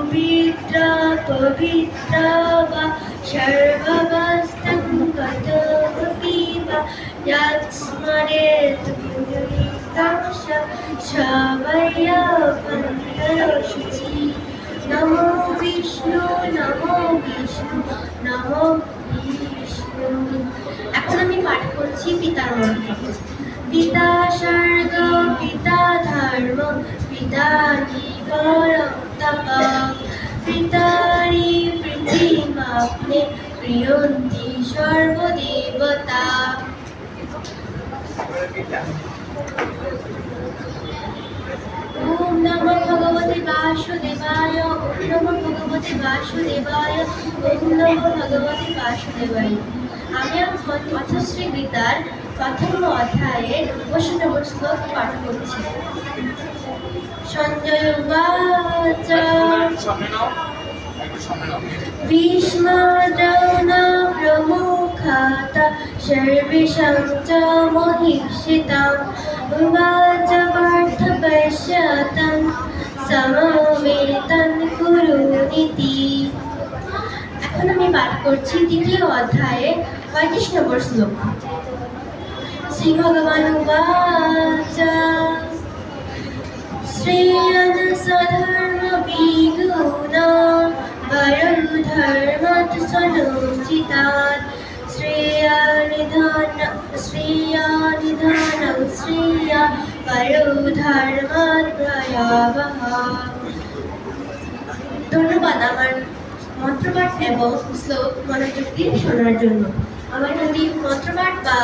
পবিত্র পবিত্র বা যৎস্মরেত পুরীকাংশ সবয়পন্তরশুচি নমো বিষ্ণু নমো বিষ্ণু নমো বিষ্ণু। এখন আমি পাঠ করছি পিতার পিতা স্বর্গ, পিতা ধর্ম পিতা পরম পিতারি প্রীতিমাপ্নে প্রিয়ন্তি সর্বদেবতা। ওম নমো ভগবতে বাসুদেবায়, ওম নমো ভগবতে বাসুদেবায়, ওম নমো ভগবতে বাসুদেবায়। আমি পথশ্রী গীতার প্রথম অধ্যায়ের নম্বর শ্লোক পাঠ করছি। সঞ্জয় উবাচ ভীষ্মদ্রৌণ চ মহিষিতাम् উবাচ পার্থ পশ্যতং সমবেতন এখন আমি পাঠ করছি দ্বিতীয় অধ্যায়ে পঁয়ত্রিশ নম্বর শ্লোক শ্রী ভগবান উবাচ ধন্যবাদ আমার মন্ত্রপাঠ এবং শ্লোক মনোযোগ দিয়ে শোনার জন্য আমার যদি মন্ত্রপাঠ বা